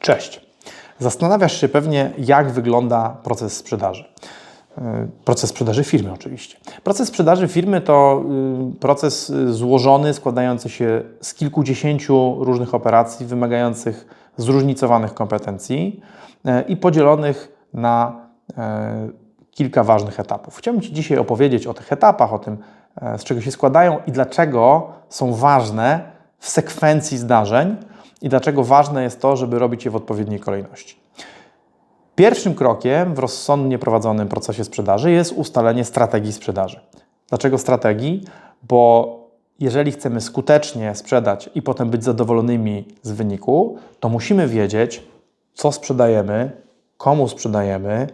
Cześć. Zastanawiasz się pewnie, jak wygląda proces sprzedaży. Yy, Proces sprzedaży firmy, oczywiście. Proces sprzedaży firmy to yy, proces yy, złożony, składający się z kilkudziesięciu różnych operacji, wymagających zróżnicowanych kompetencji i podzielonych na kilka ważnych etapów. Chciałbym Ci dzisiaj opowiedzieć o tych etapach, o tym, z czego się składają i dlaczego są ważne w sekwencji zdarzeń i dlaczego ważne jest to, żeby robić je w odpowiedniej kolejności. Pierwszym krokiem w rozsądnie prowadzonym procesie sprzedaży jest ustalenie strategii sprzedaży. Dlaczego strategii? Bo jeżeli chcemy skutecznie sprzedać i potem być zadowolonymi z wyniku, to musimy wiedzieć, co sprzedajemy, komu sprzedajemy,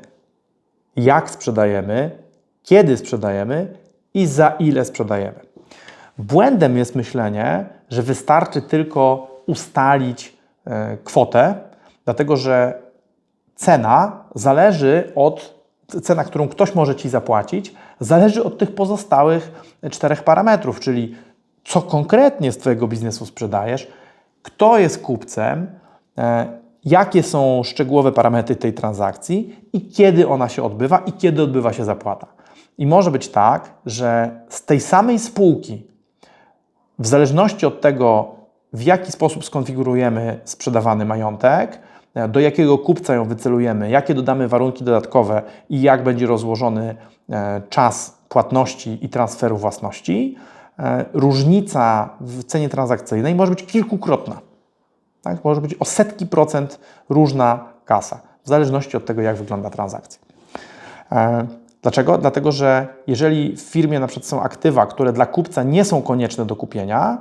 jak sprzedajemy, kiedy sprzedajemy i za ile sprzedajemy. Błędem jest myślenie, że wystarczy tylko ustalić e, kwotę, dlatego że cena zależy od, cena, którą ktoś może Ci zapłacić, zależy od tych pozostałych czterech parametrów, czyli co konkretnie z Twojego biznesu sprzedajesz, kto jest kupcem, e, jakie są szczegółowe parametry tej transakcji i kiedy ona się odbywa i kiedy odbywa się zapłata. I może być tak, że z tej samej spółki, w zależności od tego, w jaki sposób skonfigurujemy sprzedawany majątek, do jakiego kupca ją wycelujemy, jakie dodamy warunki dodatkowe i jak będzie rozłożony e, czas płatności i transferu własności, e, różnica w cenie transakcyjnej może być kilkukrotna. Tak? Może być o setki procent różna kasa, w zależności od tego, jak wygląda transakcja. E, Dlaczego? Dlatego, że jeżeli w firmie na przykład są aktywa, które dla kupca nie są konieczne do kupienia,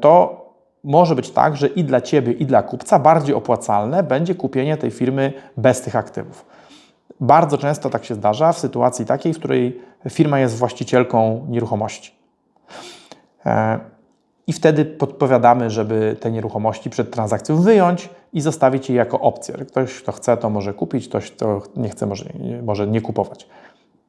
to może być tak, że i dla Ciebie, i dla kupca bardziej opłacalne będzie kupienie tej firmy bez tych aktywów. Bardzo często tak się zdarza w sytuacji takiej, w której firma jest właścicielką nieruchomości. E, I wtedy podpowiadamy, żeby te nieruchomości przed transakcją wyjąć i zostawić je jako opcję. Ktoś, kto chce, to może kupić, ktoś, kto nie chce, może, może nie kupować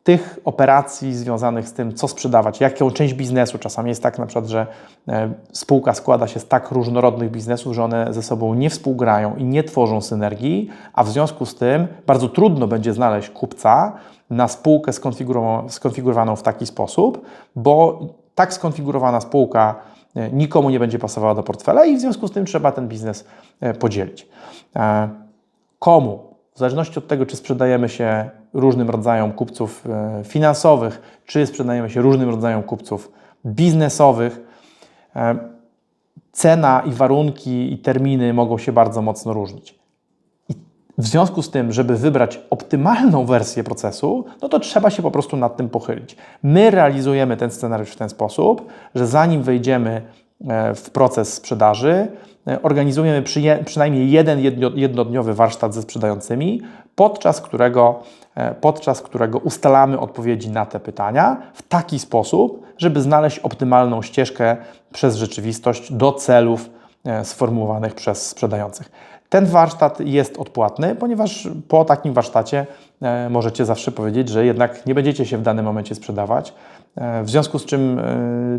tych operacji związanych z tym, co sprzedawać, jaką część biznesu. Czasami jest tak na przykład, że e, spółka składa się z tak różnorodnych biznesów, że one ze sobą nie współgrają i nie tworzą synergii, a w związku z tym bardzo trudno będzie znaleźć kupca na spółkę skonfigurowaną w taki sposób, bo tak skonfigurowana spółka e, nikomu nie będzie pasowała do portfela i w związku z tym trzeba ten biznes e, podzielić. Komu? W zależności od tego, czy sprzedajemy się różnym rodzajom kupców e, finansowych, czy sprzedajemy się różnym rodzajom kupców biznesowych, e, cena i warunki i terminy mogą się bardzo mocno różnić. I w związku z tym, żeby wybrać optymalną wersję procesu, no to trzeba się po prostu nad tym pochylić. My realizujemy ten scenariusz w ten sposób, że zanim wejdziemy e, w proces sprzedaży, organizujemy przynajmniej jeden jednodniowy warsztat ze sprzedającymi, podczas którego, e, podczas którego ustalamy odpowiedzi na te pytania w taki sposób, żeby znaleźć optymalną ścieżkę przez rzeczywistość do celów e, sformułowanych przez sprzedających. Ten warsztat jest odpłatny, ponieważ po takim warsztacie e, możecie zawsze powiedzieć, że jednak nie będziecie się w danym momencie sprzedawać, w związku z czym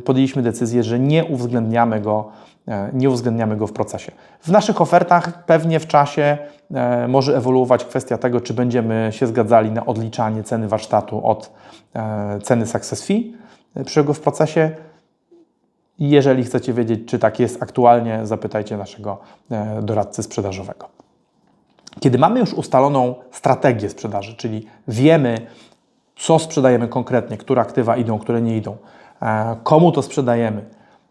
podjęliśmy decyzję, że nie uwzględniamy go E, nie uwzględniamy go w procesie. W naszych ofertach pewnie w czasie e, może ewoluować kwestia tego, czy będziemy się zgadzali na odliczanie ceny warsztatu od e, ceny success fee przyszłego w procesie. Jeżeli chcecie wiedzieć, czy tak jest aktualnie, zapytajcie naszego doradcy sprzedażowego. Kiedy mamy już ustaloną strategię sprzedaży, czyli wiemy, co sprzedajemy konkretnie, które aktywa idą, które nie idą, komu to sprzedajemy,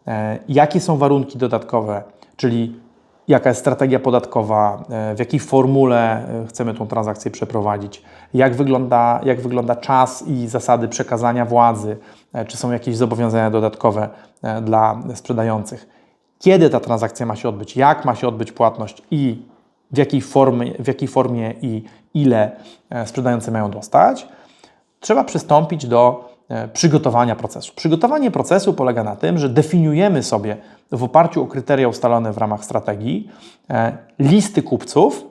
E, jakie są warunki dodatkowe, czyli jaka jest strategia podatkowa, e, w jakiej formule e, chcemy tą transakcję przeprowadzić, jak wygląda, jak wygląda czas i zasady przekazania władzy, czy są jakieś zobowiązania dodatkowe dla sprzedających, kiedy ta transakcja ma się odbyć, jak ma się odbyć płatność i w jakiej formie, w jakiej formie i ile sprzedający mają dostać, trzeba przystąpić do E, przygotowania procesu. Przygotowanie procesu polega na tym, że definiujemy sobie w oparciu o kryteria ustalone w ramach strategii e, listy kupców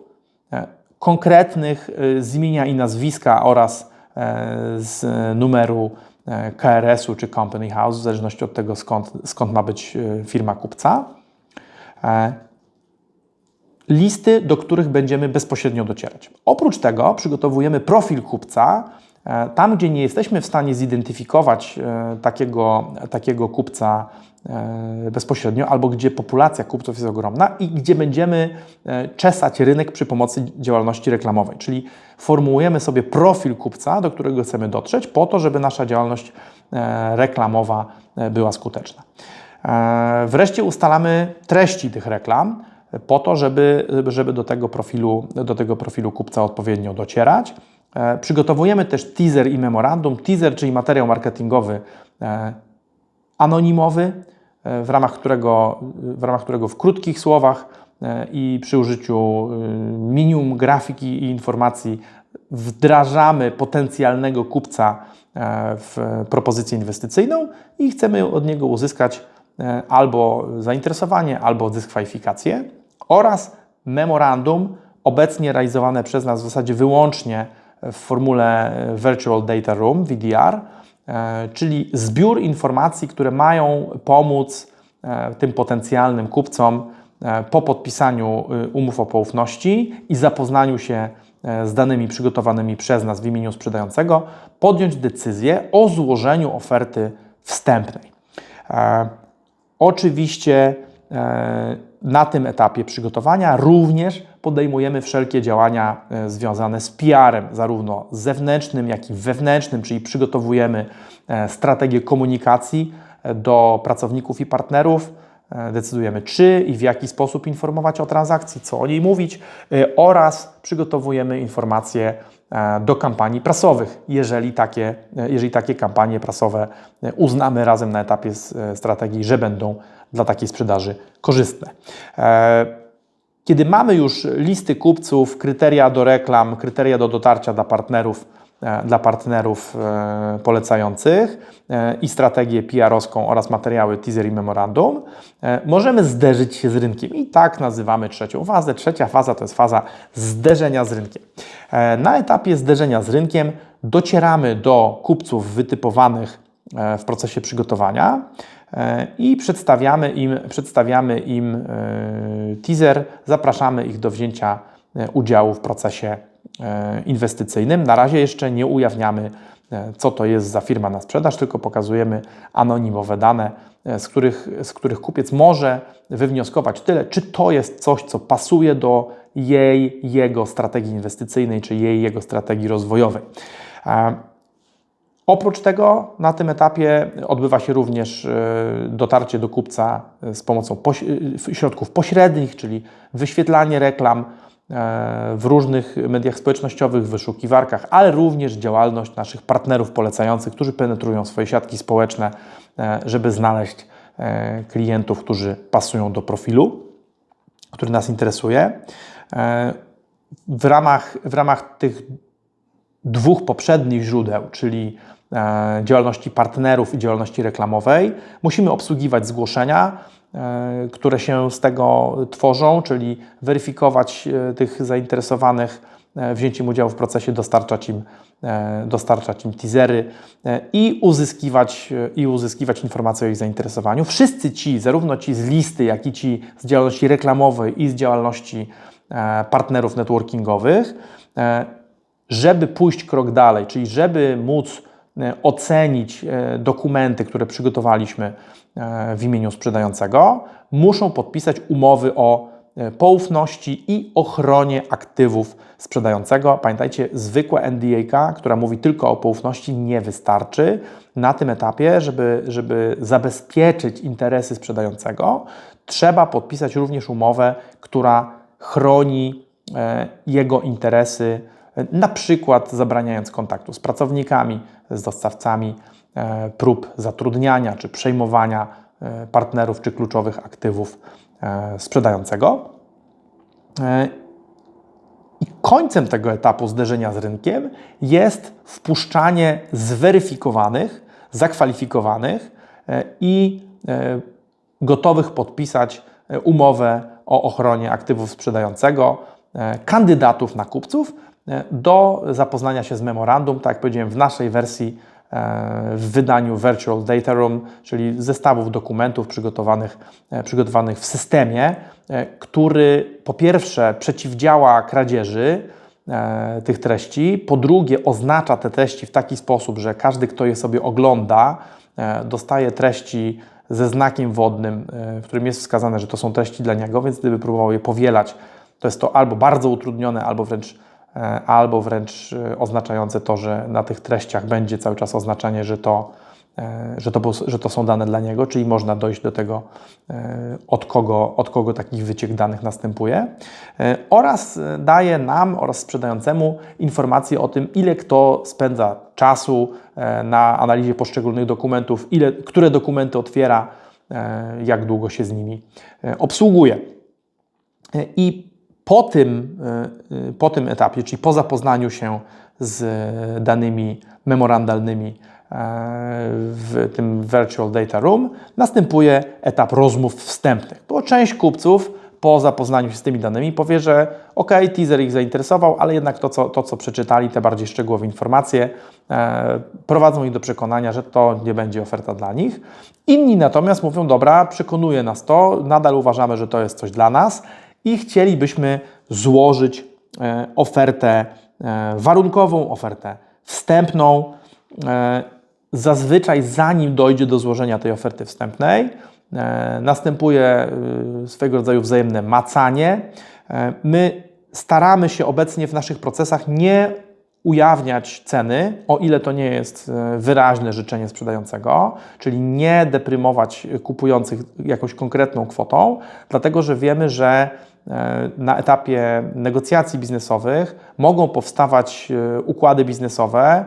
e, konkretnych z imienia i nazwiska oraz z numeru KRS-u czy Company House, w zależności od tego, skąd, skąd ma być firma kupca. listy, do których będziemy bezpośrednio docierać. Oprócz tego przygotowujemy profil kupca. E, Tam, gdzie nie jesteśmy w stanie zidentyfikować e, takiego, takiego kupca e, bezpośrednio, albo gdzie populacja kupców jest ogromna i gdzie będziemy czesać rynek przy pomocy działalności reklamowej. Czyli formułujemy sobie profil kupca, do którego chcemy dotrzeć, po to, żeby nasza działalność reklamowa była skuteczna. Wreszcie ustalamy treści tych reklam po to, żeby, żeby do, tego profilu, do tego profilu kupca odpowiednio docierać. E, Przygotowujemy też teaser i memorandum. Teaser, czyli materiał marketingowy e, anonimowy, e, w ramach którego, w ramach którego w krótkich słowach i przy użyciu minimum grafiki i informacji wdrażamy potencjalnego kupca w propozycję inwestycyjną i chcemy od niego uzyskać albo zainteresowanie, albo dyskwalifikację oraz memorandum obecnie realizowane przez nas w zasadzie wyłącznie w formule Virtual Data Room, VDR, e, czyli zbiór informacji, które mają pomóc e, tym potencjalnym kupcom e, po podpisaniu umów o poufności i zapoznaniu się z danymi przygotowanymi przez nas w imieniu sprzedającego, podjąć decyzję o złożeniu oferty wstępnej. Oczywiście na tym etapie przygotowania również podejmujemy wszelkie działania e, związane z PR-em, zarówno zewnętrznym, jak i wewnętrznym, czyli przygotowujemy e, strategię komunikacji e, do pracowników i partnerów. Decydujemy, czy i w jaki sposób informować o transakcji, co o niej mówić, oraz przygotowujemy informacje do kampanii prasowych, jeżeli takie, jeżeli takie kampanie prasowe uznamy razem na etapie strategii, że będą dla takiej sprzedaży korzystne. E, Kiedy mamy już listy kupców, kryteria do reklam, kryteria do dotarcia dla partnerów, e, dla partnerów e, polecających i strategię PR-owską oraz materiały teaser i memorandum, możemy zderzyć się z rynkiem. I tak nazywamy trzecią fazę. Trzecia faza to jest faza zderzenia z rynkiem. Na etapie zderzenia z rynkiem docieramy do kupców wytypowanych w procesie przygotowania i przedstawiamy im, przedstawiamy im e, teaser, zapraszamy ich do wzięcia e, udziału w procesie e, inwestycyjnym. Na razie jeszcze nie ujawniamy, e, co to jest za firma na sprzedaż, tylko pokazujemy anonimowe dane, e, z których, z których kupiec może wywnioskować tyle, czy to jest coś, co pasuje do jej, jego strategii inwestycyjnej, czy jej, jego strategii rozwojowej. Oprócz tego na tym etapie odbywa się również e, dotarcie do kupca e, z pomocą e, środków pośrednich, czyli wyświetlanie reklam w różnych mediach społecznościowych, wyszukiwarkach, ale również działalność naszych partnerów polecających, którzy penetrują swoje siatki społeczne, żeby znaleźć klientów, którzy pasują do profilu, który nas interesuje. W ramach, w ramach tych dwóch poprzednich źródeł, czyli działalności partnerów i działalności reklamowej, musimy obsługiwać zgłoszenia, e, które się z tego tworzą, czyli weryfikować e, tych zainteresowanych e, wzięciem udziału w procesie, dostarczać im, e, dostarczać im teasery e, i uzyskiwać, e, i uzyskiwać informacje o ich zainteresowaniu. Wszyscy ci, zarówno ci z listy, jak i ci z działalności reklamowej i z działalności e, partnerów networkingowych, e, żeby pójść krok dalej, czyli żeby móc e, ocenić e, dokumenty, które przygotowaliśmy e, w imieniu sprzedającego, muszą podpisać umowy o e, poufności i ochronie aktywów sprzedającego. Pamiętajcie, zwykła NDA, która mówi tylko o poufności, nie wystarczy na tym etapie, żeby, żeby zabezpieczyć interesy sprzedającego. Trzeba podpisać również umowę, która chroni e, jego interesy, e, na przykład zabraniając kontaktu z pracownikami, z dostawcami, e, prób zatrudniania czy przejmowania e, partnerów czy kluczowych aktywów e, sprzedającego. I końcem tego etapu zderzenia z rynkiem jest wpuszczanie zweryfikowanych, zakwalifikowanych i gotowych podpisać umowę o ochronie aktywów sprzedającego kandydatów na kupców do zapoznania się z memorandum. Tak jak powiedziałem, w naszej wersji e, w wydaniu Virtual Data Room, czyli zestawów dokumentów przygotowanych, e, przygotowanych w systemie, e, który po pierwsze przeciwdziała kradzieży e, tych treści, po drugie oznacza te treści w taki sposób, że każdy, kto je sobie ogląda, e, dostaje treści ze znakiem wodnym, e, w którym jest wskazane, że to są treści dla niego, więc gdyby próbował je powielać, to jest to albo bardzo utrudnione, albo wręcz, e, albo wręcz e, oznaczające to, że na tych treściach będzie cały czas oznaczenie, że to, e, że to, że to są dane dla niego, czyli można dojść do tego, e, od kogo, od kogo takich wyciek danych następuje. E, Oraz e, daje nam oraz sprzedającemu informacje o tym, ile kto spędza czasu e, na analizie poszczególnych dokumentów, ile, które dokumenty otwiera, e, jak długo się z nimi e, obsługuje. E, I po tym, e, e, po tym etapie, czyli po zapoznaniu się z danymi memorandalnymi e, w tym Virtual Data Room, następuje etap rozmów wstępnych, bo część kupców po zapoznaniu się z tymi danymi powie, że ok, teaser ich zainteresował, ale jednak to, co, to, co przeczytali, te bardziej szczegółowe informacje, e, prowadzą ich do przekonania, że to nie będzie oferta dla nich. Inni natomiast mówią, dobra, przekonuje nas to, nadal uważamy, że to jest coś dla nas i chcielibyśmy złożyć e, ofertę e, warunkową, ofertę wstępną. E, Zazwyczaj, zanim dojdzie do złożenia tej oferty wstępnej, następuje swego rodzaju wzajemne macanie. My staramy się obecnie w naszych procesach nie ujawniać ceny, o ile to nie jest e, wyraźne życzenie sprzedającego, czyli nie deprymować kupujących jakąś konkretną kwotą, dlatego że wiemy, że e, na etapie negocjacji biznesowych mogą powstawać e, układy biznesowe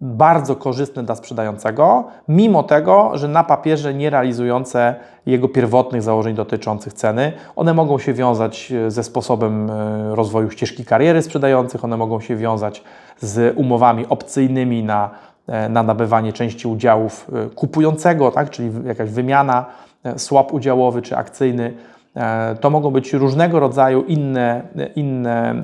bardzo korzystne dla sprzedającego, mimo tego, że na papierze nie realizujące jego pierwotnych założeń dotyczących ceny. One mogą się wiązać ze sposobem rozwoju ścieżki kariery sprzedających, one mogą się wiązać z umowami opcyjnymi na, e, na nabywanie części udziałów e, kupującego, tak? czyli jakaś wymiana, e, swap udziałowy czy akcyjny. To mogą być różnego rodzaju inne, inne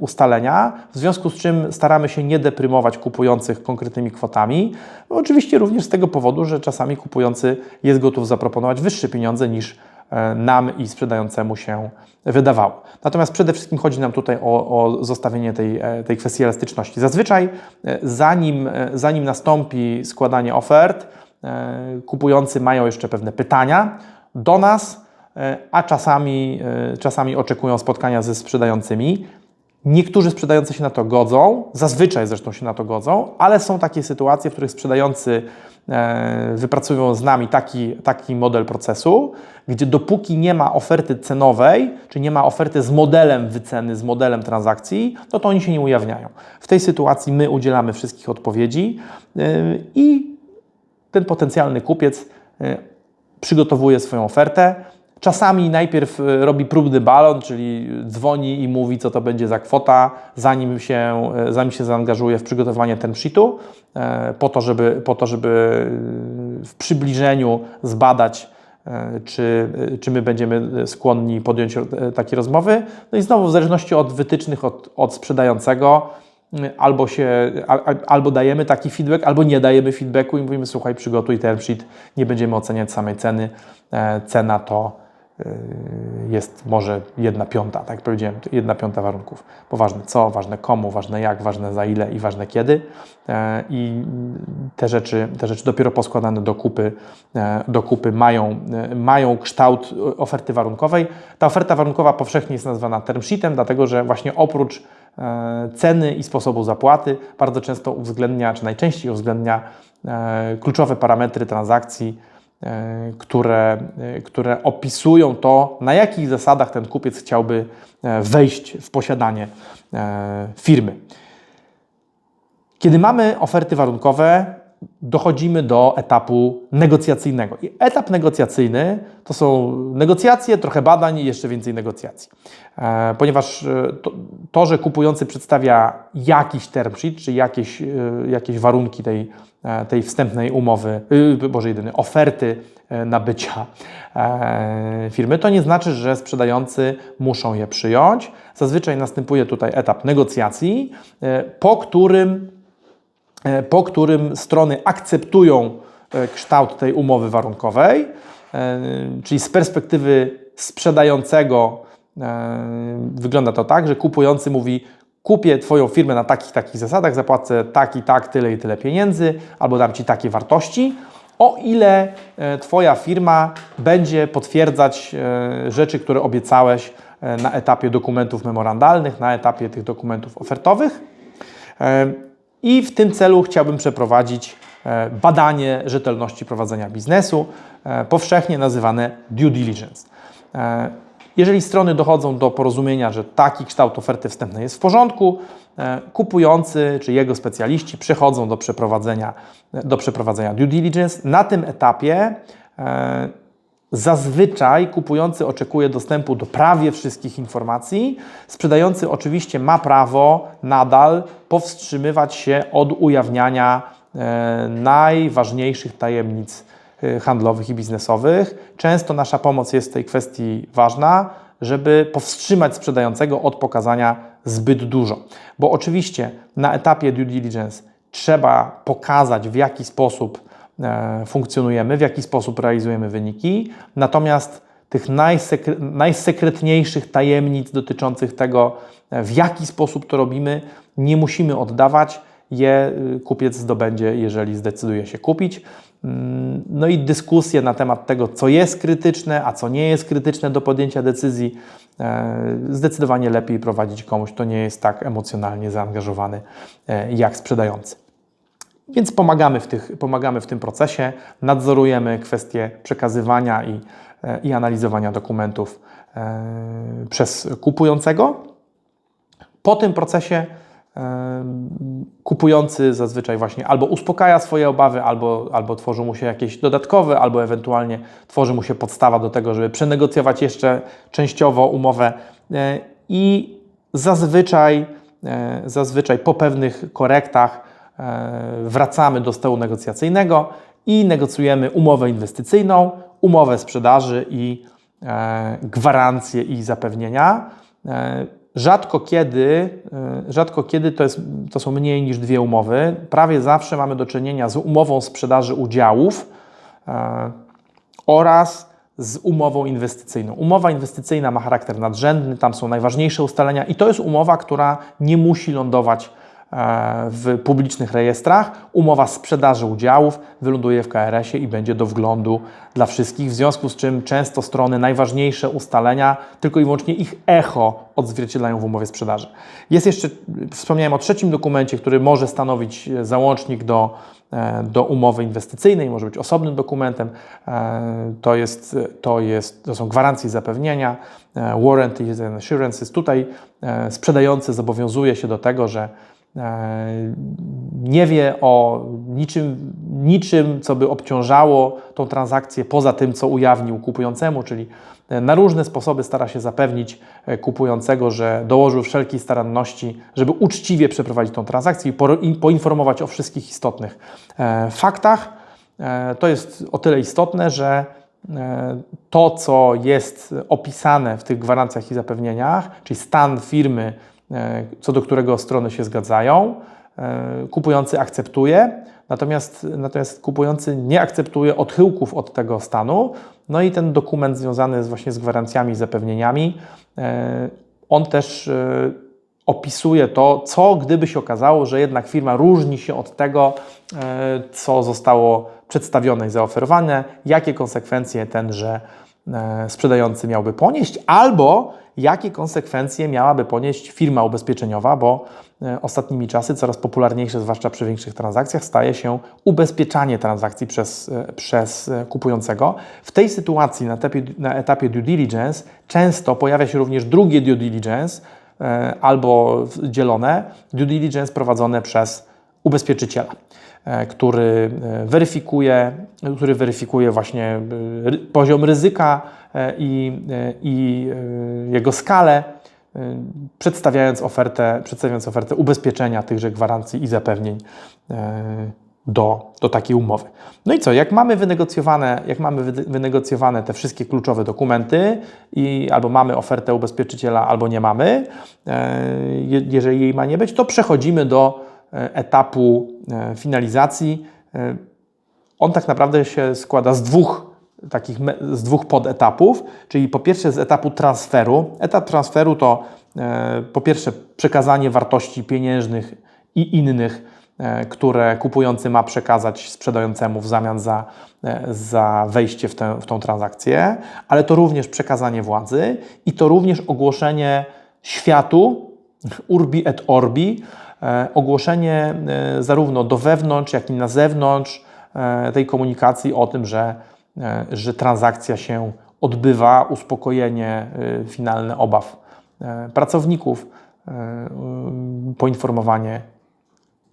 ustalenia, w związku z czym staramy się nie deprymować kupujących konkretnymi kwotami. Oczywiście również z tego powodu, że czasami kupujący jest gotów zaproponować wyższe pieniądze niż nam i sprzedającemu się wydawało. Natomiast przede wszystkim chodzi nam tutaj o, o zostawienie tej, e, tej kwestii elastyczności. Zazwyczaj, e, zanim, e, zanim nastąpi składanie ofert, e, kupujący mają jeszcze pewne pytania do nas, e, a czasami, e, czasami oczekują spotkania ze sprzedającymi. Niektórzy sprzedający się na to godzą, zazwyczaj zresztą się na to godzą, ale są takie sytuacje, w których sprzedający e, wypracują z nami taki, taki model procesu, gdzie dopóki nie ma oferty cenowej, czy nie ma oferty z modelem wyceny, z modelem transakcji, no to oni się nie ujawniają. W tej sytuacji my udzielamy wszystkich odpowiedzi e, i ten potencjalny kupiec e, przygotowuje swoją ofertę. Czasami najpierw e, robi próbny balon, czyli dzwoni i mówi, co to będzie za kwota, zanim się, e, zanim się zaangażuje w przygotowanie term sheetu, e, po to, żeby, po to, żeby e, w przybliżeniu zbadać, e, czy, czy my będziemy skłonni podjąć e, takie rozmowy. No i znowu, w zależności od wytycznych od, od sprzedającego, albo, się, al- al- albo dajemy taki feedback, albo nie dajemy feedbacku i mówimy, słuchaj, przygotuj term sheet, nie będziemy oceniać samej ceny. Cena to y, jest może jedna piąta, tak jak powiedziałem, jedna piąta warunków. Bo ważne co, ważne komu, ważne jak, ważne za ile i ważne kiedy. E, I te rzeczy, te rzeczy dopiero poskładane do kupy, e, do kupy mają, e, mają kształt oferty warunkowej. Ta oferta warunkowa powszechnie jest nazywana term sheetem, dlatego że właśnie oprócz ceny i sposobu zapłaty bardzo często uwzględnia, czy najczęściej uwzględnia kluczowe parametry transakcji, które, e, które opisują to, na jakich zasadach ten kupiec chciałby e, wejść w posiadanie e, firmy. Kiedy mamy oferty warunkowe, dochodzimy do etapu negocjacyjnego. I etap negocjacyjny to są negocjacje, trochę badań i jeszcze więcej negocjacji. E, ponieważ e, to, to, że kupujący przedstawia jakiś term sheet, czy jakieś, e, jakieś warunki tej, tej wstępnej umowy, Boże jedyny, oferty nabycia firmy, to nie znaczy, że sprzedający muszą je przyjąć. Zazwyczaj następuje tutaj etap negocjacji, po którym po którym strony akceptują e, kształt tej umowy warunkowej, e, czyli z perspektywy sprzedającego wygląda to tak, że kupujący mówi: Kupię Twoją firmę na takich, takich zasadach, zapłacę tak i tak, tyle i tyle pieniędzy, albo dam Ci takie wartości o ile e, Twoja firma będzie potwierdzać e, rzeczy, które obiecałeś e, na etapie dokumentów memorandalnych, na etapie tych dokumentów ofertowych. I w tym celu chciałbym przeprowadzić badanie rzetelności prowadzenia biznesu, powszechnie nazywane due diligence. Jeżeli strony dochodzą do porozumienia, że taki kształt oferty wstępnej jest w porządku, e, kupujący czy jego specjaliści przechodzą do przeprowadzenia, do przeprowadzenia due diligence. Na tym etapie e, Zazwyczaj kupujący oczekuje dostępu do prawie wszystkich informacji. Sprzedający oczywiście ma prawo nadal powstrzymywać się od ujawniania e, najważniejszych tajemnic Y, handlowych i biznesowych. Często nasza pomoc jest w tej kwestii ważna, żeby powstrzymać sprzedającego od pokazania zbyt dużo. Bo oczywiście na etapie due diligence trzeba pokazać, w jaki sposób e, funkcjonujemy, w jaki sposób realizujemy wyniki, natomiast tych najsekre, najsekretniejszych tajemnic dotyczących tego, e, w jaki sposób to robimy, nie musimy oddawać. Je y, kupiec zdobędzie, jeżeli zdecyduje się kupić. Mm, no i dyskusje na temat tego, co jest krytyczne, a co nie jest krytyczne do podjęcia decyzji, e, zdecydowanie lepiej prowadzić komuś, kto nie jest tak emocjonalnie zaangażowany e, jak sprzedający. Więc pomagamy w, tych, pomagamy w tym procesie, nadzorujemy kwestie przekazywania i, e, i analizowania dokumentów przez kupującego. Po tym procesie kupujący zazwyczaj właśnie albo uspokaja swoje obawy, albo, albo tworzy mu się jakieś dodatkowe, albo ewentualnie tworzy mu się podstawa do tego, żeby przenegocjować jeszcze częściowo umowę e, i zazwyczaj, e, zazwyczaj po pewnych korektach e, wracamy do stołu negocjacyjnego i negocjujemy umowę inwestycyjną, umowę sprzedaży i gwarancje i zapewnienia. Rzadko kiedy, e, rzadko kiedy to, jest, to są mniej niż dwie umowy. Prawie zawsze mamy do czynienia z umową sprzedaży udziałów e, oraz z umową inwestycyjną. Umowa inwestycyjna ma charakter nadrzędny, tam są najważniejsze ustalenia i to jest umowa, która nie musi lądować E, w publicznych rejestrach. Umowa sprzedaży udziałów wyląduje w KRS-ie i będzie do wglądu dla wszystkich, w związku z czym często strony najważniejsze ustalenia, tylko i wyłącznie ich echo odzwierciedlają w umowie sprzedaży. Jest jeszcze, wspomniałem o trzecim dokumencie, który może stanowić załącznik do, e, do umowy inwestycyjnej, może być osobnym dokumentem. E, to, jest, to, jest, to są gwarancje zapewnienia, warranties and assurances. Tutaj sprzedający zobowiązuje się do tego, że E, nie wie o niczym, niczym, co by obciążało tą transakcję poza tym, co ujawnił kupującemu, czyli e, na różne sposoby stara się zapewnić e, kupującego, że dołożył wszelkiej staranności, żeby uczciwie przeprowadzić tą transakcję i poinformować o wszystkich istotnych faktach. To jest o tyle istotne, że to, co jest opisane w tych gwarancjach i zapewnieniach, czyli stan firmy, E, co do którego strony się zgadzają. E, kupujący akceptuje, natomiast, natomiast kupujący nie akceptuje odchyłków od tego stanu. No i ten dokument związany właśnie z gwarancjami zapewnieniami, e, on też opisuje to, co gdyby się okazało, że jednak firma różni się od tego, co zostało przedstawione i zaoferowane, jakie konsekwencje tenże sprzedający miałby ponieść, albo jakie konsekwencje miałaby ponieść firma ubezpieczeniowa, bo e, ostatnimi czasy coraz popularniejsze, zwłaszcza przy większych transakcjach, staje się ubezpieczanie transakcji przez, e, przez e, kupującego. W tej sytuacji na etapie, na etapie due diligence często pojawia się również drugie due diligence albo dzielone due diligence prowadzone przez ubezpieczyciela. E, który e, weryfikuje, który weryfikuje właśnie e, poziom ryzyka i, i jego skalę, przedstawiając ofertę, przedstawiając ofertę ubezpieczenia tychże gwarancji i zapewnień do, do takiej umowy. No i co, jak mamy wynegocjowane, jak mamy wynegocjowane te wszystkie kluczowe dokumenty i albo mamy ofertę ubezpieczyciela, albo nie mamy, jeżeli jej ma nie być, to przechodzimy do etapu e, finalizacji. E, On tak naprawdę się składa z dwóch takich z dwóch podetapów, czyli po pierwsze z etapu transferu. Etap transferu to e, po pierwsze przekazanie wartości pieniężnych i innych, e, które kupujący ma przekazać sprzedającemu w zamian za, e, za wejście w, tę, w tą transakcję, ale to również przekazanie władzy i to również ogłoszenie światu, urbi et orbi, e, ogłoszenie e, zarówno do wewnątrz, jak i na zewnątrz e, tej komunikacji o tym, że, e, że transakcja się odbywa, uspokojenie e, finalne obaw e, pracowników, e, poinformowanie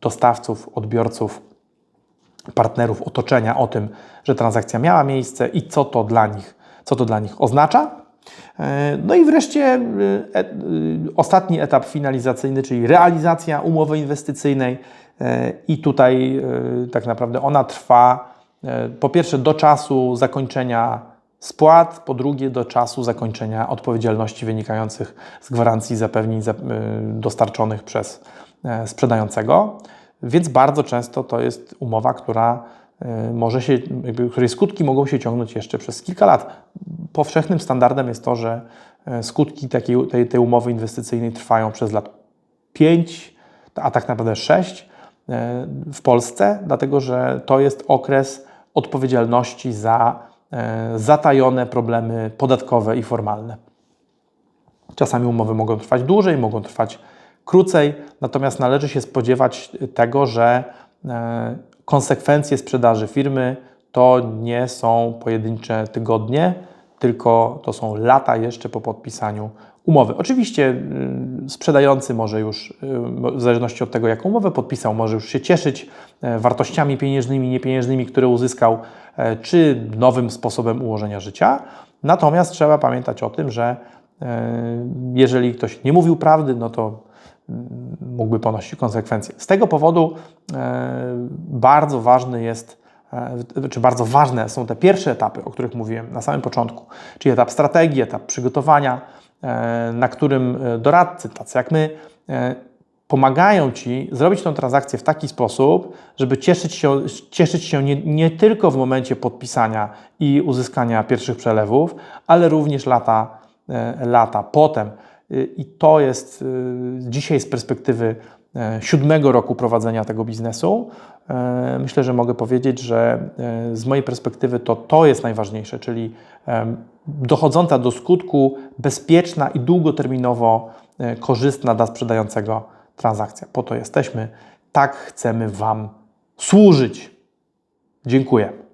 dostawców, odbiorców, partnerów, otoczenia o tym, że transakcja miała miejsce i co to dla nich, co to dla nich oznacza. E, No i wreszcie e, e, ostatni etap finalizacyjny, czyli realizacja umowy inwestycyjnej. I tutaj tak naprawdę ona trwa po pierwsze do czasu zakończenia spłat, po drugie do czasu zakończenia odpowiedzialności wynikających z gwarancji zapewnień za- dostarczonych przez sprzedającego. Więc bardzo często to jest umowa, która może się, jakby, której skutki mogą się ciągnąć jeszcze przez kilka lat. Powszechnym standardem jest to, że e, skutki takiej, tej, tej umowy inwestycyjnej trwają przez lat 5, a tak naprawdę 6 w Polsce, dlatego że to jest okres odpowiedzialności za e, zatajone problemy podatkowe i formalne. Czasami umowy mogą trwać dłużej, mogą trwać krócej, natomiast należy się spodziewać tego, że e, konsekwencje sprzedaży firmy to nie są pojedyncze tygodnie, tylko to są lata jeszcze po podpisaniu umowy. Oczywiście y, sprzedający może już, y, w zależności od tego, jaką umowę podpisał, może już się cieszyć e, wartościami pieniężnymi, niepieniężnymi, które uzyskał, e, czy nowym sposobem ułożenia życia. Natomiast trzeba pamiętać o tym, że e, jeżeli ktoś nie mówił prawdy, no to mm, mógłby ponosić konsekwencje. Z tego powodu e, bardzo ważny jest, e, czy bardzo ważne są te pierwsze etapy, o których mówiłem na samym początku, czyli etap strategii, etap przygotowania, e, na którym doradcy, tacy jak my, pomagają Ci zrobić tą transakcję w taki sposób, żeby cieszyć się, cieszyć się nie, nie tylko w momencie podpisania i uzyskania pierwszych przelewów, ale również lata, lata potem. Y, I to jest y, dzisiaj z perspektywy e, siódmego roku prowadzenia tego biznesu. e, Myślę, że mogę powiedzieć, że e, z mojej perspektywy to to jest najważniejsze, czyli dochodząca do skutku bezpieczna i długoterminowo korzystna dla sprzedającego transakcja. Po to jesteśmy. Tak chcemy Wam służyć. Dziękuję.